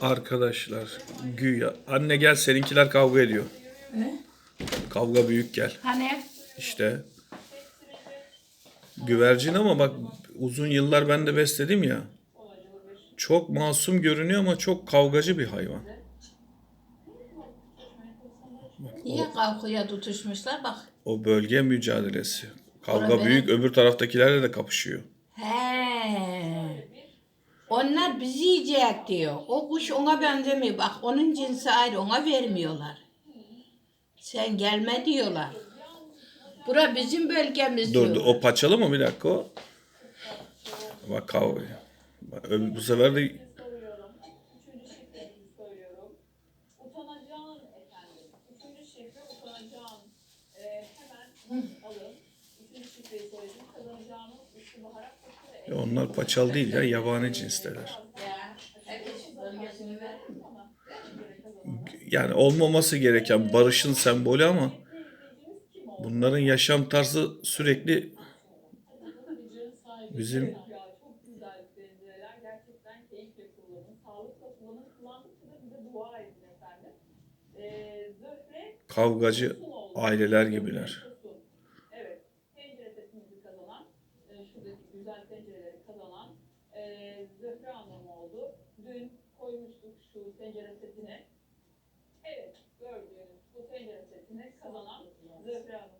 Arkadaşlar güya. Anne gel seninkiler kavga ediyor. Ne? Kavga büyük gel. Hani? İşte. Güvercin ama bak uzun yıllar ben de besledim ya. Çok masum görünüyor ama çok kavgacı bir hayvan. Niye kavgaya tutuşmuşlar bak. O bölge mücadelesi. Kavga Orada büyük öbür taraftakilerle de kapışıyor. Onlar bizi yiyecek diyor. O kuş ona benzemiyor. Bak onun cinsi ayrı ona vermiyorlar. Sen gelme diyorlar. Bura bizim bölgemiz Dur dur, diyorlar. o paçalı mı bir dakika o? Bak kavga. Bak, Bu sefer de soruyorum. Üçüncü şifrenizi söylüyorum. Utanacağın efendim. Üçüncü şifre utanacağın. Ee, hemen alın. Üçüncü şifreyi söyledim. Onlar paçalı değil ya yabani cinsteler. Yani olmaması gereken barışın sembolü ama bunların yaşam tarzı sürekli bizim Ya çok güzel güzel tencereleri kazanan e, Zöhre anlamı oldu. Dün koymuştuk şu tencere setine. Evet, gördüğünüz bu tencere setine kazanan Zöhre anlamı.